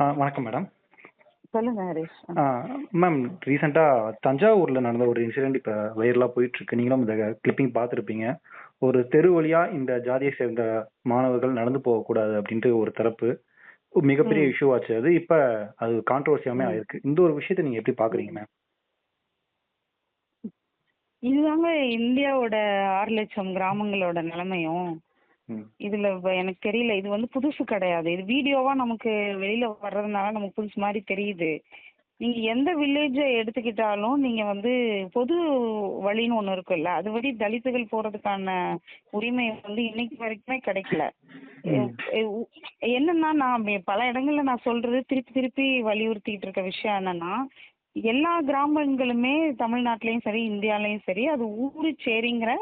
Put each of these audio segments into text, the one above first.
வணக்கம் மேடம். சொல்லுங்க ஹரிஷ். மேம் ரீசெண்டாக தஞ்சாவூரில் நடந்த ஒரு இன்சிடென்ட் இப்போ வைரலாக போயிட்டுருக்கு. நீங்களும் இந்த கிளிப்பிங் பார்த்துருப்பீங்க. ஒரு தெரு வழியாக இந்த ஜாதியை சேர்ந்த மாணவர்கள் நடந்து போகக்கூடாது அப்படின்ட்டு ஒரு தரப்பு. மிகப்பெரிய. இஷ்யூ ஆச்சு அது. இப்போ அது கான்ட்ரவர்சியாமே. ஆயிருக்கு. இந்த ஒரு விஷயத்தை நீங்கள் எப்படி பார்க்குறீங்க மேம்? இதுதாங்க இந்தியாவோட ஆறு லட்சம் கிராமங்களோட நிலைமையும். இதுல எனக்கு தெரியல. இது வந்து புதுசு கிடையாது. இது வீடியோவா நமக்கு வெளியில வர்றதுனால நமக்கு புதுசு மாதிரி தெரியுது. நீங்க எந்த வில்லேஜை எடுத்துக்கிட்டாலும் நீங்க வந்து பொது வழின்னு ஒண்ணு இருக்குல்ல அது வழி தலித்துகள் போறதுக்கான உரிமை வந்து இன்னைக்கு வரைக்குமே கிடைக்கல. என்னன்னா நான் பல இடங்கள்ல நான் சொல்றது திருப்பி திருப்பி வலியுறுத்திட்டு இருக்க விஷயம் என்னன்னா எல்லா கிராமங்களுமே தமிழ்நாட்டிலயும் சரி இந்தியாலயும் சரி அது ஊரு சேரிங்கிற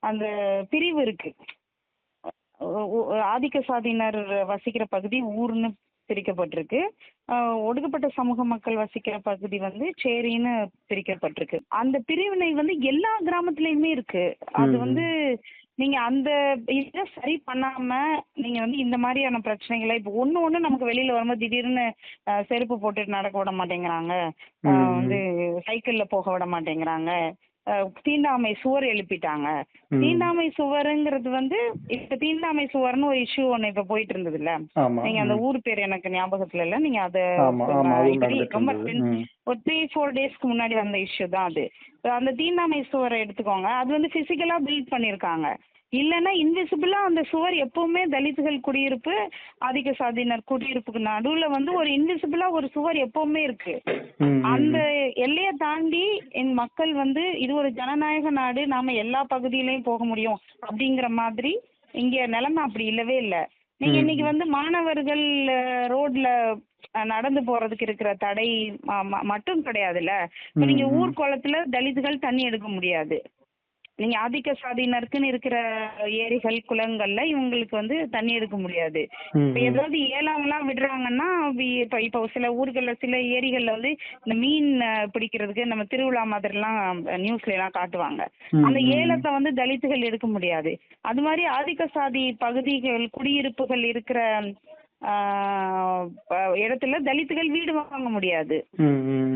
அந்த பிரிவு இருக்கு. ஆதிக்க சாதியினர் வசிக்கிற பகுதி ஊர்னு பிரிக்கப்பட்டிருக்கு. ஒடுக்கப்பட்ட சமூக மக்கள் வசிக்கிற பகுதி வந்து சேரின்னு பிரிக்கப்பட்டிருக்கு. அந்த பிரிவினை வந்து எல்லா கிராமத்துலயுமே இருக்கு. அது. வந்து நீங்க அந்த இதை சரி பண்ணாம நீங்க வந்து இந்த மாதிரியான பிரச்சனைகளை இப்போ ஒண்ணு ஒண்ணு நமக்கு வெளியில வரும்போது திடீர்னு செருப்பு போட்டுட்டு நடக்க விட மாட்டேங்கிறாங்க. வந்து சைக்கிள்ல போக விட மாட்டேங்கிறாங்க. தீண்டாமை சுவர் எழுப்பிட்டாங்க. தீண்டாமை சுவருங்கிறது வந்து இப்ப தீண்டாமை சுவர்னு ஒரு இஷ்யூ ஒண்ணு இப்ப போயிட்டு இருந்ததுல்ல ஆமாம் நீங்க அந்த. ஊர் பேர் எனக்கு ஞாபகத்துல இல்ல. நீங்க அத ரொம்ப இருந்தது. ஒரு த்ரீ ஃபோர் டேஸ்க்கு முன்னாடி வந்த இஷ்யூ தான் அது. அந்த தீண்டாமை சுவரை எடுத்துக்கோங்க. அது வந்து பிசிக்கலா பில்ட் பண்ணிருக்காங்க. இல்லைன்னா இன்விசிபிளா அந்த சுவர் எப்பவுமே தலித்துகள் குடியிருப்பு ஆதிக்க சாதியினர் குடியிருப்புக்கு நடுவுல வந்து ஒரு இன்விசிபிளா ஒரு சுவர் எப்பவுமே இருக்கு அந்த. எல்லையை தாண்டி என் மக்கள் வந்து இது ஒரு ஜனநாயக நாடு நாம எல்லா பகுதியிலயும் போக முடியும் அப்படிங்கிற மாதிரி இங்க நிலைமை அப்படி இல்லவே இல்ல நீங்க. இன்னைக்கு வந்து மாணவர்கள் ரோட்ல நடந்து போறதுக்கு இருக்கிற தடை மட்டும் கிடையாதுல்ல இப்ப நீங்க. ஊர் குளத்துல தலித்துகள் தண்ணி எடுக்க முடியாது நீங்க ஆதிக்க சாதியினருக்குன்னு இருக்கிற ஏரிகள் குளங்கள்ல இவங்களுக்கு வந்து தண்ணி எடுக்க முடியாது இப்ப. ஏதாவது ஏலம்லாம் விடுறாங்கன்னா இப்ப இப்ப சில ஊர்கள்ல சில ஏரிகள்ல வந்து இந்த மீன் பிடிக்கிறதுக்கு நம்ம திருவிழா மாதிரிலாம் நியூஸ்ல எல்லாம் காட்டுவாங்க அந்த. ஏலத்தை வந்து தலித்துகள் எடுக்க முடியாது அது மாதிரி ஆதிக்க சாதி பகுதிகள் குடியிருப்புகள் இருக்கிற இடத்துல தலித்துகள் வீடு வாங்க முடியாது.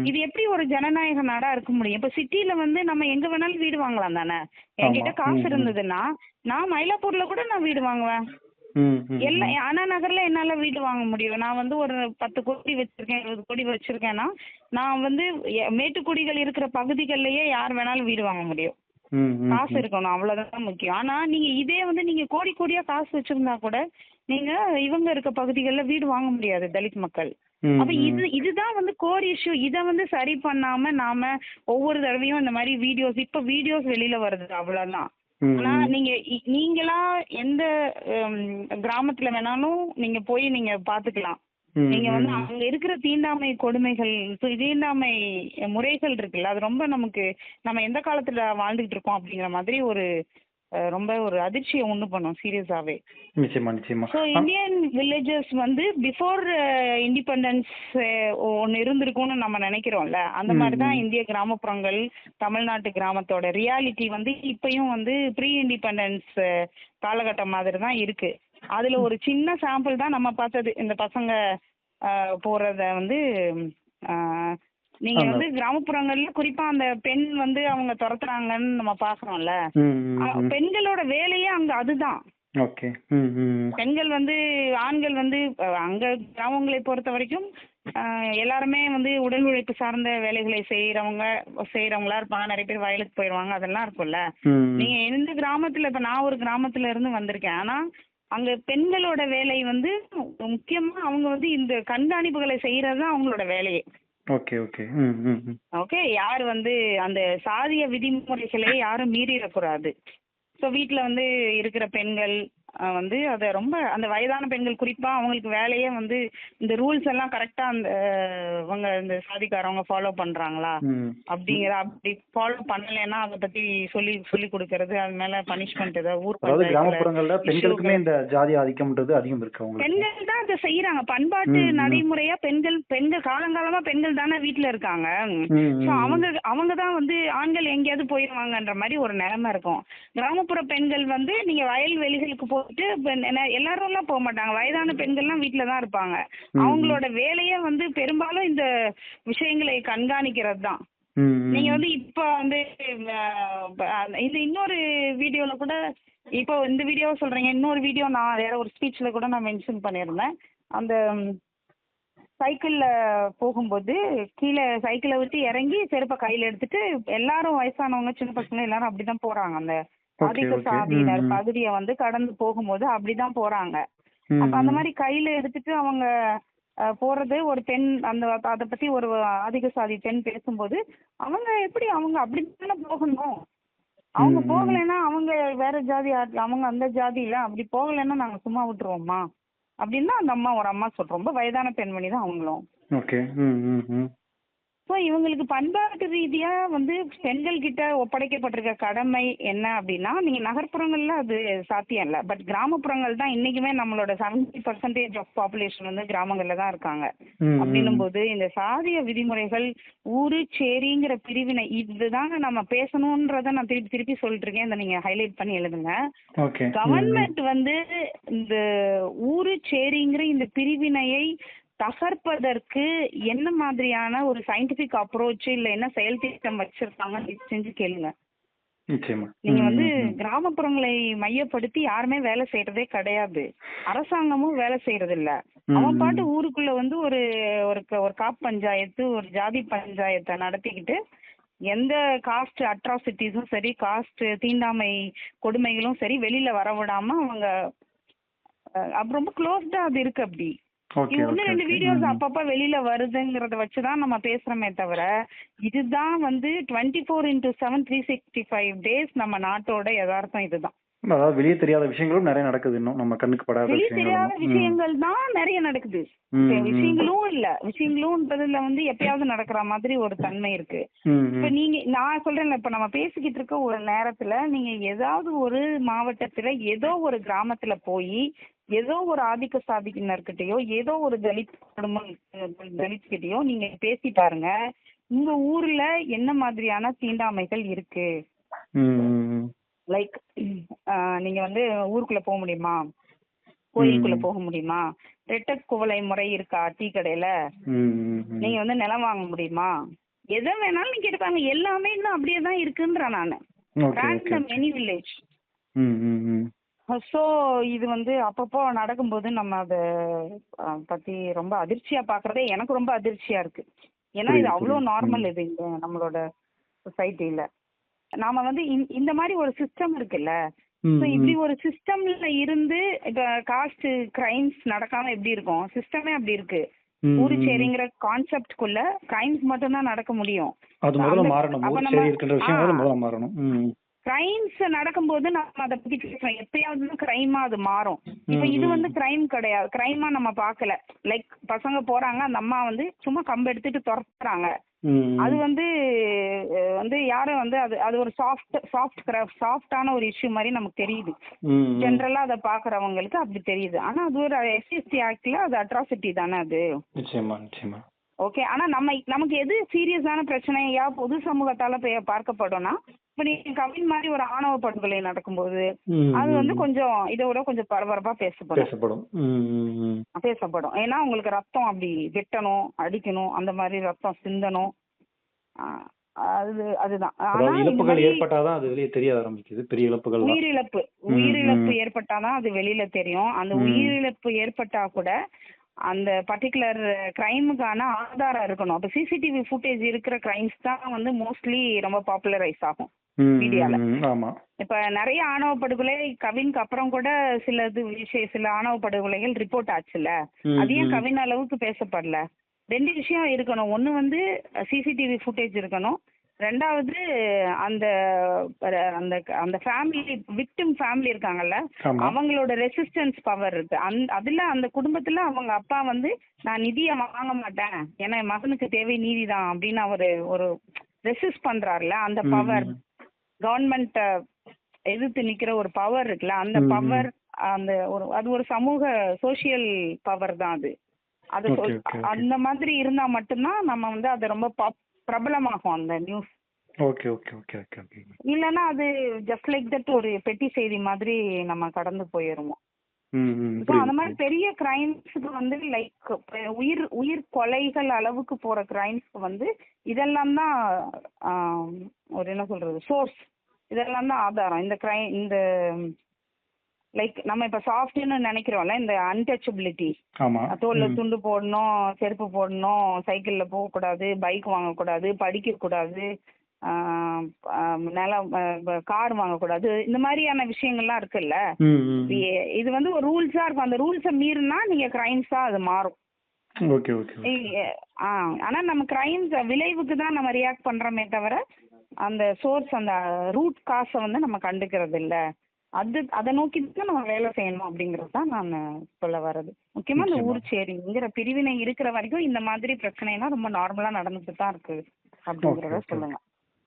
இது எப்படி ஒரு ஜனநாயக நாடா இருக்க முடியும் இப்ப சிட்டில வந்து நம்ம எங்க வேணாலும் வீடு வாங்கலாம் தானே என்கிட்ட. காசு. இருந்ததுன்னா நான் மயிலாப்பூர்ல கூட நான் வீடு வாங்குவேன் எல்லா. அண்ணா நகர்ல என்னால வீடு வாங்க முடியும் நான் வந்து ஒரு பத்து கோடி வச்சிருக்கேன் இருபது கோடி வச்சிருக்கேன்னா நான் வந்து மேட்டுக்குடிகள் இருக்கிற பகுதிகள்லயே யார் வேணாலும் வீடு வாங்க முடியும் காசு. இருக்கணும் அவ்வளவுதான் முக்கியம் ஆனா நீங்க இதே வந்து நீங்க கோடி கோடியா காசு வச்சிருந்தா கூட நீங்க இவங்க இருக்க பகுதிகள்ல வீடு வாங்க முடியாது தலித் மக்கள் அப்ப இது. இதுதான் வந்து கோர் இஷ்யூ இத வந்து சரி பண்ணாம நாம ஒவ்வொரு தடவையும் இந்த மாதிரி வீடியோஸ் இப்ப வீடியோஸ் வெளியில வருது அவ்வளவுதான் ஆனா. நீங்க நீங்களா எந்த கிராமத்துல வேணாலும் நீங்க போய் நீங்க பாத்துக்கலாம் நீங்க வந்து. அங்க இருக்கிற தீண்டாமை கொடுமைகள் தீண்டாமை முறைகள் இருக்குல்ல அது ரொம்ப நமக்கு நம்ம எந்த காலத்துல வாழ்ந்துகிட்டு இருக்கோம் அப்படிங்கிற மாதிரி ஒரு ரொம்ப ஒரு அதிர்ச்சியை உண்டு பண்ணும் சீரியஸாவே நிச்சயமா நிச்சயமா. ஸோ இந்தியன் வில்லேஜஸ் வந்து பிஃபோர் இண்டிபெண்டன்ஸ் ஒன்று இருந்திருக்கும்னு நம்ம நினைக்கிறோம்ல அந்த மாதிரி தான். இந்திய கிராமப்புறங்கள் தமிழ்நாட்டு கிராமத்தோட ரியாலிட்டி வந்து இப்பயும் வந்து ப்ரீ இண்டிபெண்டன்ஸ் காலகட்டம் மாதிரி தான் இருக்கு. அதுல ஒரு சின்ன சாம்பிள் தான் நம்ம பார்த்தது. இந்த பசங்க போறத வந்து நீங்க. வந்து கிராமப்புறங்கள்ல குறிப்பா அந்த பெண் வந்து அவங்க துரத்துறாங்கன்னு நம்ம பாக்குறோம்ல. பெண்களோட வேலையே அங்க அதுதான். பெண்கள் வந்து ஆண்கள் வந்து அங்க கிராமங்களை பொறுத்த வரைக்கும் எல்லாருமே வந்து உடல் உழைப்பு சார்ந்த வேலைகளை செய்யறவங்க செய்யறவங்களா இருப்பாங்க. நிறைய பேர் வயலுக்கு போயிடுவாங்க அதெல்லாம் இருக்கும்ல. நீங்க எந்த கிராமத்துல இப்ப நான் ஒரு கிராமத்துல இருந்து வந்திருக்கேன். ஆனா அங்க பெண்களோட வேலை வந்து முக்கியமா அவங்க வந்து இந்த கண்காணிப்புகளை செய்யறது தான் அவங்களோட வேலையே. ஓகே ஓகே ம், ம், ம். ஓகே யார் வந்து அந்த சாதிய விதிமுறைகளை யாரும் மீறிடக்கூடாது ஸோ வீட்டில் வந்து இருக்கிற பெண்கள் வந்து அதை ரொம்ப அந்த வயதான பெண்கள் குறிப்பா அவங்களுக்கு வேலையே வந்து இந்த ரூல்ஸ் எல்லாம் கரெக்டா அந்த அவங்க இந்த சாதிக்காரவங்க ஃபாலோ பண்றாங்களா. அப்படிங்கிற அப்படி ஃபாலோ பண்ணலைன்னா அதை பத்தி சொல்லி சொல்லி கொடுக்கறது அது மேல பனிஷ்மெண்ட் ஏதாவது ஊர் அதாவது கிராமப்புறங்கள்ல பெண்களுக்குமே இந்த ஜாதி ஆதிக்கம்ன்றது அதிகம் இருக்கு அவங்களுக்கு. பெண்கள் தான் அதை செய்யறாங்க பண்பாட்டு. நடைமுறையா பெண்கள் பெண்கள் காலங்காலமா பெண்கள் தானே வீட்டுல இருக்காங்க. ம், அவங்க அவங்க தான் வந்து ஆண்கள் எங்கேயாவது போயிடுவாங்கன்ற மாதிரி ஒரு நிலைமை இருக்கும். கிராமப்புற பெண்கள் வந்து நீங்க வயல் வெளிகளுக்கு போய் போட்டு இப்ப என்ன- எல்லாரும் எல்லாம் போக மாட்டாங்க. வயதான பெண்கள்லாம் வீட்டில தான் இருப்பாங்க. அவங்களோட வேலையே வந்து பெரும்பாலும் இந்த விஷயங்களை கண்காணிக்கிறது தான். நீங்க வந்து இப்ப வந்து இந்த இன்னொரு வீடியோல கூட இப்போ இந்த வீடியோ சொல்றீங்க. இன்னொரு வீடியோ நான் வேற ஒரு ஸ்பீச்ல கூட நான் மென்ஷன் பண்ணியிருந்தேன். அந்த சைக்கிள்ல போகும்போது கீழே சைக்கிளை விட்டு இறங்கி செருப்பை கையில எடுத்துட்டு எல்லாரும் வயசானவங்க சின்ன பசங்க எல்லாரும் அப்படிதான் போறாங்க. அந்த அதிக. சாதியினர். பகுதியை வந்து கடந்து போகும்போது அப்படிதான் போறாங்க அப்ப அந்த. மாதிரி கையில எடுத்துட்டு அவங்க போறது ஒரு பெண் அந்த அதை பத்தி ஒரு அதிக சாதி பெண் பேசும்போது அவங்க எப்படி அவங்க அப்படித்தானே போகணும் அவங்க. போகலைன்னா அவங்க வேற ஜாதி அவங்க அந்த ஜாதியில அப்படி போகலைன்னா நாங்க சும்மா விட்டுருவோமா அப்படின்னு தான் அந்த அம்மா ஒரு அம்மா சொல்றோம் ரொம்ப வயதான பெண்மணி தான் அவங்களும் ஸோ இவங்களுக்கு பண்பாட்டு ரீதியா வந்து பெண்கள் கிட்ட ஒப்படைக்கப்பட்டிருக்க கடமை என்ன அப்படின்னா நீங்க நகர்ப்புறங்கள்ல அது சாத்தியம் இல்லை. பட் கிராமப்புறங்கள் தான் இன்னைக்குமே நம்மளோட செவன்டி பர்சன்டேஜ் ஆஃப் பாப்புலேஷன் வந்து கிராமங்கள்ல தான் இருக்காங்க. அப்படின்னும் போது இந்த சாதிய விதிமுறைகள் ஊரு சேரிங்கிற பிரிவினை இதுதாங்க நம்ம பேசணுன்றத நான் திருப்பி திருப்பி சொல்லிட்டு இருக்கேன் இதை நீங்க ஹைலைட் பண்ணி எழுதுங்க. கவர்மெண்ட் வந்து இந்த ஊரு சேரிங்கிற இந்த பிரிவினையை தகர்ப்பதற்கு என்ன மாதிரியான ஒரு சயின்டிபிக் அப்ரோச் இல்ல என்ன செயல் திட்டம் வச்சிருக்காங்க செஞ்சு கேளுங்க. நீங்க வந்து. கிராமப்புறங்களை மையப்படுத்தி யாருமே வேலை செய்யறதே கிடையாது. அரசாங்கமும் வேலை செய்யறது இல்ல அவன். பாட்டு ஊருக்குள்ள வந்து ஒரு ஒரு காப் பஞ்சாயத்து ஒரு ஜாதி பஞ்சாயத்தை நடத்திக்கிட்டு எந்த காஸ்ட் அட்ராசிட்டிஸும் சரி காஸ்ட் தீண்டாமை கொடுமைகளும் சரி வெளியில வர விடாம அவங்க ரொம்ப க்ளோஸ்டா அது இருக்கு அப்படி. ஓகே ரெண்டு. வீடியோஸ். அப்பப்ப வெளியில வருதுங்கிறத வச்சுதான் நம்ம பேசுறோமே தவிர இதுதான் வந்து twenty four into seven three sixty five days நம்ம நாட்டோட யதார்த்தம் இதுதான் அதாவது வெளியே தெரியாத விஷயங்களும் நிறைய நடக்குது இன்னும் நம்ம கண்ணுக்கு படாத வெளியே விஷயங்கள் தெரியாத தான் நிறைய நடக்குது. விஷயங்களும் இல்ல விஷயங்களும்ன்றதுல வந்து எப்பயாவது நடக்கிற மாதிரி ஒரு தன்மை இருக்கு இப்ப. நீங்க நான் சொல்றேன்ல இப்ப நம்ம பேசிக்கிட்டு இருக்க ஒரு நேரத்துல நீங்க ஏதாவது ஒரு மாவட்டத்துல ஏதோ ஒரு கிராமத்துல போய் ஏதோ ஒரு ஆதிக்க சாதிக்கினர்கிட்டயோ ஏதோ ஒரு தலித் குடும்பம் தலித் கிட்டயோ நீங்க பேசி பாருங்க. உங்க ஊர்ல என்ன மாதிரியான தீண்டாமைகள் இருக்கு. லைக் நீங்க வந்து ஊருக்குள்ள போக முடியுமா? கோயிலுக்குள்ள. போக முடியுமா? ரெட்டை குவளை முறை இருக்கா டீ கடையில. நீங்க வந்து நிலம் வாங்க முடியுமா? எதை வேணாலும் நீங்க கேட்டுப்பாங்க எல்லாமே இன்னும் அப்படியே தான் இருக்குன்றேன் நானு. Any village. ஸோ இது வந்து அப்பப்போ நடக்கும்போது நம்ம அதை பத்தி ரொம்ப அதிர்ச்சியா பாக்குறதே எனக்கு ரொம்ப அதிர்ச்சியா இருக்கு ஏன்னா இது அவ்வளோ. நார்மல் இது இங்க நம்மளோட சொசைட்டில நாம வந்து இந்த- மாதிரி ஒரு சிஸ்டம் இருக்குல்ல ஸோ. இப்படி ஒரு சிஸ்டம்ல இருந்து இப்ப காஸ்ட் கிரைம்ஸ் நடக்காம எப்படி இருக்கும் சிஸ்டமே அப்படி இருக்கு ஊரு. சேரிங்கிற கான்செப்ட்குள்ள கிரைம்ஸ் மட்டும்தான் நடக்க முடியும் அது முதல்ல மாறணும் ஊர் சரி இருக்கின்ற விஷயம். முதல்ல மாறணும். கிரைம்ஸ் நடக்கும்போது நம்ம அதை பத்தி பேசுறோம். எப்பயாவது கிரைமா அது மாறும். இப்ப இது. வந்து கிரைம் கிடையாது. கிரைமா நம்ம பார்க்கல. லைக் பசங்க போறாங்க அந்த அம்மா வந்து சும்மா கம்பு எடுத்துட்டு துரத்துறாங்க. அது வந்து வந்து யாரும் வந்து அது அது ஒரு சாஃப்ட் சாஃப்ட் சாஃப்டான ஒரு இஷ்யூ மாதிரி நமக்கு தெரியுது. ஜென்ரலா அதை பாக்குறவங்களுக்கு அப்படி தெரியுது. ஆனா அது ஒரு எஸ்சிஎஸ்டி ஆக்ட்ல அது அட்ராசிட்டி தானே அது. ஓகே ஆனா நம்ம நமக்கு எது சீரியஸான பிரச்சனையா பொது சமூகத்தால பார்க்கப்படும்னா இப்ப நீங்க கவின் மாதிரி ஒரு ஆணவ படுகொலை நடக்கும்போது அது வந்து. கொஞ்சம் இதை விட கொஞ்சம் பரபரப்பா பேசப்படும் பேசப்படும். பேசப்படும் ஏன்னா உங்களுக்கு ரத்தம் அப்படி வெட்டணும் அடிக்கணும் அந்த மாதிரி ரத்தம் சிந்தணும் அது அதுதான் ஆனா இழப்புகள் ஏற்பட்டாதான் அது வெளியே தெரிய ஆரம்பிக்குது பெரிய இழப்புகள் உயிரிழப்பு உயிரிழப்பு. ஏற்பட்டாதான் அது வெளியில தெரியும் அந்த. உயிரிழப்பு ஏற்பட்டா கூட அந்த பர்டிகுலர் கிரைமுக்கான ஆதாரம் இருக்கணும். அப்ப சிசிடிவி ஃபுட்டேஜ் இருக்கிற கிரைம்ஸ் தான் வந்து மோஸ்ட்லி ரொம்ப பாப்புலரைஸ் ஆகும் மீடியால. இப்ப நிறைய ஆணவ படுகொலை கவின்க்கு அப்புறம் கூட சில இது விஷயம் சில ஆணவ படுகொலைகள் ரிப்போர்ட் ஆச்சுல்ல. ம், அது ஏன். கவின் அளவுக்கு பேசப்படல? ரெண்டு விஷயம் இருக்கணும். ஒண்ணு வந்து சிசிடிவி ஃபுட்டேஜ் இருக்கணும். ரெண்டாவது அந்த அந்த அந்த ஃபேமிலி விக்டிம் ஃபேமிலி இருக்காங்கல்ல அவங்களோட ரெசிஸ்டன்ஸ் பவர் இருக்கு அந் அதுல அந்த குடும்பத்துல அவங்க அப்பா வந்து நான் நிதியை வாங்க மாட்டேன் ஏன்னா என் மகனுக்கு தேவை நீதி தான் அப்படின்னு அவரு ஒரு ரெசிஸ்ட் பண்றாருல அந்த பவர். கவர்மெண்ட் எதிர்த்து நிக்கிற ஒரு பவர் இருக்குல்ல அந்த. பவர் அந்த ஒரு அது ஒரு சமூக சோஷியல் பவர் தான் அது அது. அந்த மாதிரி இருந்தா மட்டும்தான் நம்ம வந்து அது ரொம்ப பிரபலமாகும் அந்த news okay okay okay okay okay இல்லைன்னா அது ஜஸ்ட் லைக் தட் ஒரு பெட்டி செய்தி மாதிரி நம்ம கடந்து போயிருவோம் அந்த மாதிரி பெரிய கிரைம்ஸுக்கு வந்து லைக் உயிர் உயிர் கொலைகள் அளவுக்கு போற கிரைம்ஸ்க்கு வந்து இதெல்லாம் தான் ஒரு என்ன சொல்றது சோர்ஸ் இதெல்லாம் தான் ஆதாரம். இந்த கிரை இந்த லைக் நம்ம இப்ப சாஃப்ட்னு நினைக்கிறோம்ல இந்த அன்டச்சபிலிட்டி தோல்ல. துண்டு போடணும் செருப்பு போடணும் சைக்கிள்ல பைக் வாங்கக்கூடாது படிக்க கூடாது ஆஹ் ஆஹ் நிலம் கார் வாங்கக்கூடாது இந்த மாதிரியான விஷயங்கள்லாம் இருக்குல்ல? இது வந்து ஒரு ரூல்ஸா இருக்கும். அந்த ரூல்ஸை மீறினா நீங்க கிரைம்ஸா அது மாறும். ஆனா நம்ம கிரைம்ஸ் விளைவுக்கு தான் நம்ம ரியாக்ட் பண்றோமே தவிர அந்த சோர்ஸ் அந்த ரூட் காசை வந்து நம்ம கண்டுக்கிறது இல்ல அது அதை நோக்கி தான் நம்ம வேலை செய்யணும் அப்படிங்கிறது தான் நான் சொல்ல வர்றது. முக்கியமா இந்த நிச்சயமா. ஊர்ச்சேரிங்கிற பிரிவினை இருக்கிற வரைக்கும் இந்த மாதிரி பிரச்சனைலாம் ரொம்ப நார்மலா நடந்துட்டு தான் இருக்கு அப்படிங்கிறத. சொல்லுங்க.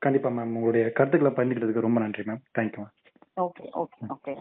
கண்டிப்பா மேம் உங்களுடைய கருத்துக்களை பகிர்ந்துக்கிட்டதுக்கு ரொம்ப நன்றி ma'am thank you ma'am okay okay okay